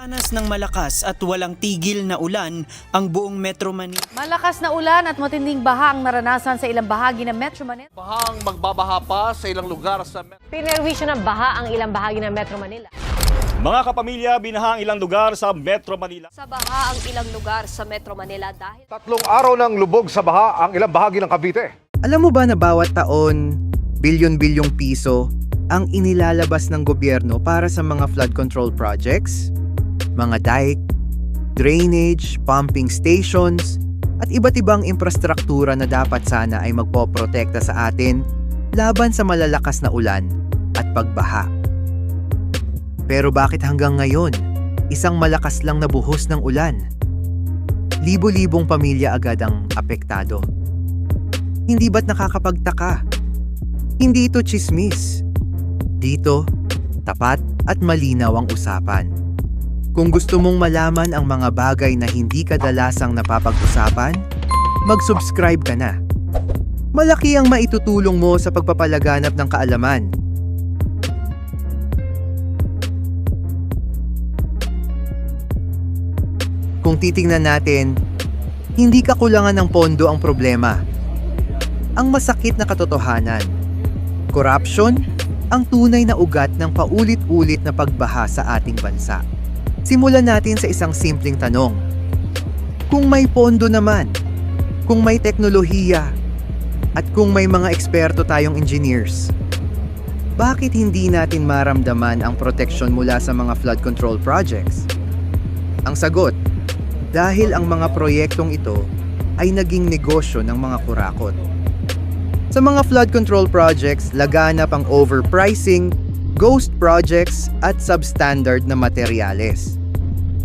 Ranas ng malakas at walang tigil na ulan ang buong Metro Manila. Malakas na ulan at matinding baha ang naranasan sa ilang bahagi ng Metro Manila. Bahang magbabaha pa sa ilang lugar sa Met- Pinerwisyo ng baha ang ilang bahagi ng Metro Manila. Mga kapamilya, binaha ang ilang lugar sa Metro Manila. Sa baha ang ilang lugar sa Metro Manila dahil Tatlong araw ng lubog sa baha ang ilang bahagi ng Cavite. Alam mo ba na bawat taon, bilyon-bilyong piso ang inilalabas ng gobyerno para sa mga flood control projects? Mga dike, drainage, pumping stations, at iba't ibang infrastruktura na dapat sana ay magpoprotekta sa atin laban sa malalakas na ulan at pagbaha. Pero bakit hanggang ngayon, isang malakas lang na buhos ng ulan? Libo-libong pamilya agad ang apektado. Hindi ba't nakakapagtaka? Hindi ito chismis. Dito, tapat at malinaw ang usapan. Kung gusto mong malaman ang mga bagay na hindi kadalasang napapag-usapan, mag-subscribe ka na. Malaki ang maitutulong mo sa pagpapalaganap ng kaalaman. Kung titingnan natin, hindi kakulangan ng pondo ang problema ang masakit na katotohanan. Corruption ang tunay na ugat ng paulit-ulit na pagbaha sa ating bansa. Simulan natin sa isang simpleng tanong. Kung may pondo naman, kung may teknolohiya, at kung may mga eksperto tayong engineers, bakit hindi natin maramdaman ang proteksyon mula sa mga flood control projects? Ang sagot, dahil ang mga proyektong ito ay naging negosyo ng mga kurakot. Sa mga flood control projects, laganap ang overpricing, ghost projects at substandard na materyales.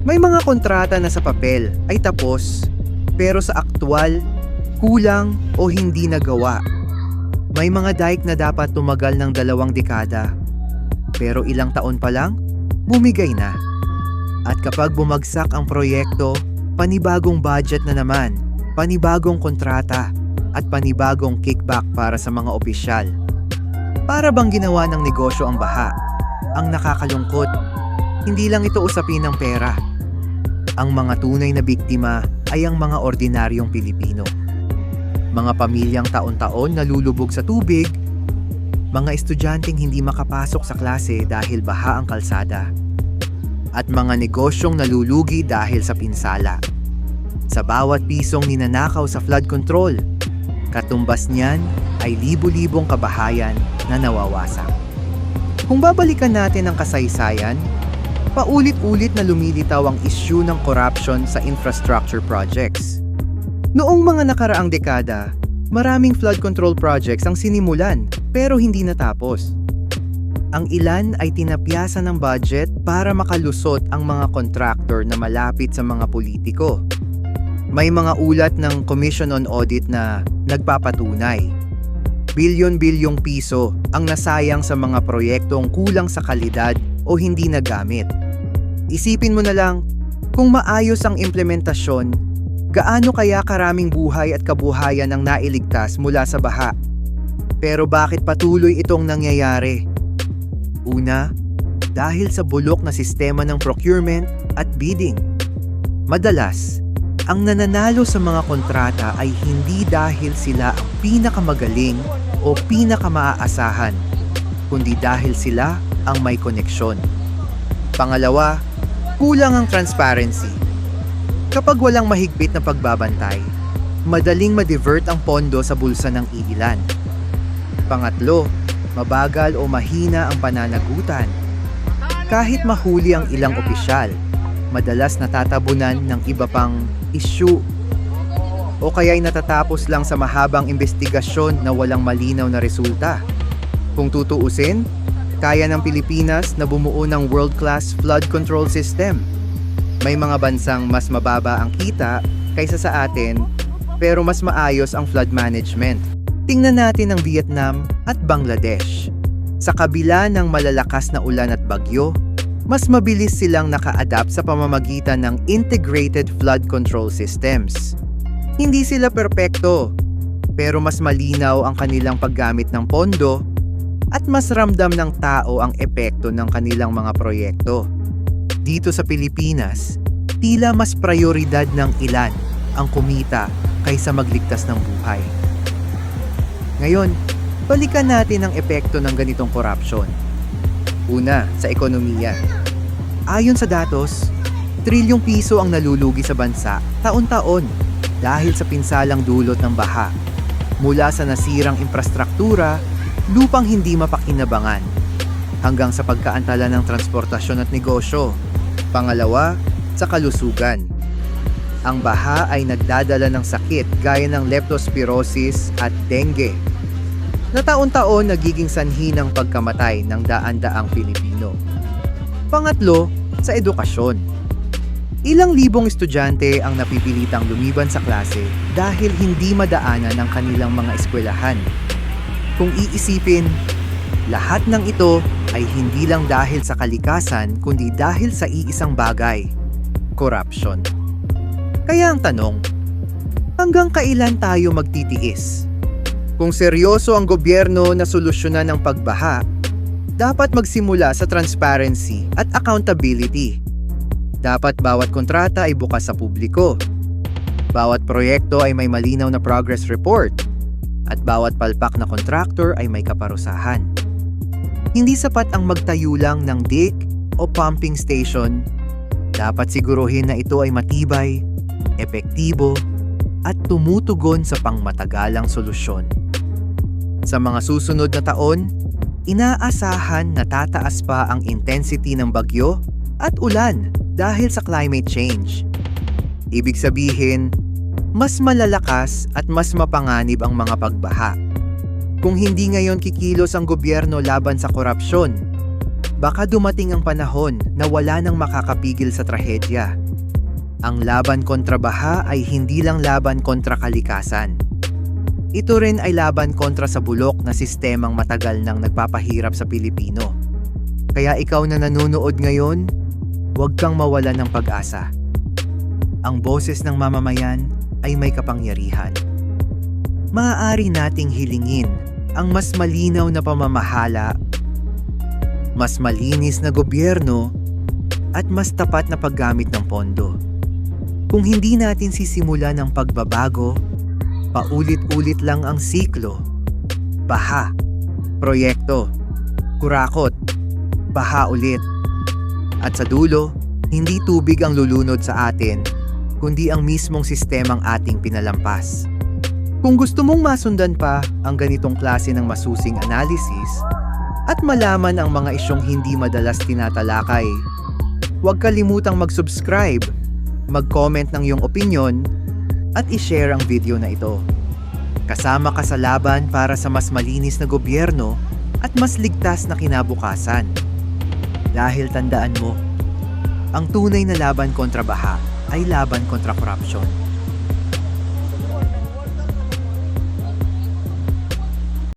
May mga kontrata na sa papel ay tapos, pero sa aktwal, kulang o hindi nagawa. May mga dike na dapat tumagal ng dalawang dekada, pero ilang taon pa lang, bumigay na. At kapag bumagsak ang proyekto, panibagong budget na naman, panibagong kontrata, at panibagong kickback para sa mga opisyal. Para bang ginawa ng negosyo ang baha? Ang nakakalungkot, hindi lang ito usapin ng pera. Ang mga tunay na biktima ay ang mga ordinaryong Pilipino. Mga pamilyang taon-taon nalulubog sa tubig, mga estudyanteng hindi makapasok sa klase dahil baha ang kalsada, at mga negosyong nalulugi dahil sa pinsala. Sa bawat pisong ninanakaw sa flood control, Katumbas niyan ay libu-libong kabahayan na nawawasak. Kung babalikan natin ang kasaysayan, paulit-ulit na lumilitaw ang issue ng corruption sa infrastructure projects. Noong mga nakaraang dekada, maraming flood control projects ang sinimulan pero hindi natapos. Ang ilan ay tinapyasan ng budget para makalusot ang mga contractor na malapit sa mga politiko. May mga ulat ng Commission on Audit na nagpapatunay. Bilyon-bilyong piso ang nasayang sa mga proyektong kulang sa kalidad o hindi nagamit. Isipin mo na lang, kung maayos ang implementasyon, gaano kaya karaming buhay at kabuhayan ang nailigtas mula sa baha? Pero bakit patuloy itong nangyayari? Una, dahil sa bulok na sistema ng procurement at bidding. Madalas, ang nananalo sa mga kontrata ay hindi dahil sila ang pinakamagaling o pinakamaaasahan, kundi dahil sila ang may koneksyon. Pangalawa, kulang ang transparency. Kapag walang mahigpit na pagbabantay, madaling ma-divert ang pondo sa bulsa ng iilan. Pangatlo, mabagal o mahina ang pananagutan. Kahit mahuli ang ilang opisyal, madalas natatabunan ng iba pang issue o kaya'y natatapos lang sa mahabang investigasyon na walang malinaw na resulta. Kung tutuusin, kaya ng Pilipinas na bumuo ng world-class flood control system. May mga bansang mas mababa ang kita kaysa sa atin, pero mas maayos ang flood management. Tingnan natin ang Vietnam at Bangladesh. Sa kabila ng malalakas na ulan at bagyo, mas mabilis silang naka-adapt sa pamamagitan ng integrated flood control systems. Hindi sila perpekto, pero mas malinaw ang kanilang paggamit ng pondo at mas ramdam ng tao ang epekto ng kanilang mga proyekto. Dito sa Pilipinas, tila mas prioridad ng ilan ang kumita kaysa magligtas ng buhay. Ngayon, balikan natin ang epekto ng ganitong korupsyon. Una, sa ekonomiya. Ayon sa datos, trilyong piso ang nalulugi sa bansa taon-taon dahil sa pinsalang dulot ng baha. Mula sa nasirang infrastruktura, lupang hindi mapakinabangan, hanggang sa pagkaantala ng transportasyon at negosyo. Pangalawa, sa kalusugan. Ang baha ay nagdadala ng sakit gaya ng leptospirosis at dengue na taon-taon nagiging sanhi ng pagkamatay ng daan-daang Pilipino. Pangatlo, sa edukasyon. Ilang libong estudyante ang napipilitang lumiban sa klase dahil hindi madaanan ang kanilang mga eskwelahan. Kung iisipin, lahat ng ito ay hindi lang dahil sa kalikasan kundi dahil sa iisang bagay, corruption. Kaya ang tanong, hanggang kailan tayo magtitiis? Kung seryoso ang gobyerno na solusyonan ang pagbaha, dapat magsimula sa transparency at accountability. Dapat bawat kontrata ay bukas sa publiko. Bawat proyekto ay may malinaw na progress report. At bawat palpak na contractor ay may kaparusahan. Hindi sapat ang magtayo lang ng dig o pumping station. Dapat siguruhin na ito ay matibay, epektibo, at tumutugon sa pangmatagalang solusyon. Sa mga susunod na taon, inaasahan na tataas pa ang intensity ng bagyo at ulan dahil sa climate change. Ibig sabihin, mas malalakas at mas mapanganib ang mga pagbaha. Kung hindi ngayon kikilos ang gobyerno laban sa korupsyon, baka dumating ang panahon na wala nang makakapigil sa trahedya. Ang laban kontra baha ay hindi lang laban kontra kalikasan. Ito rin ay laban kontra sa bulok na sistemang matagal nang nagpapahirap sa Pilipino. Kaya ikaw na nanonood ngayon, huwag kang mawala ng pag-asa. Ang boses ng mamamayan ay may kapangyarihan. Maaari nating hilingin ang mas malinaw na pamamahala, mas malinis na gobyerno, at mas tapat na paggamit ng pondo. Kung hindi natin sisimula ng pagbabago, paulit-ulit lang ang siklo. Baha, proyekto, kurakot, baha ulit. At sa dulo, hindi tubig ang lulunod sa atin, kundi ang mismong sistemang ating pinalampas. Kung gusto mong masundan pa ang ganitong klase ng masusing analysis at malaman ang mga isyong hindi madalas tinatalakay, huwag kalimutang mag-subscribe, mag-comment ng iyong opinion, at i-share ang video na ito. Kasama ka sa laban para sa mas malinis na gobyerno at mas ligtas na kinabukasan. Dahil tandaan mo, ang tunay na laban kontra baha ay laban kontra korupsyon.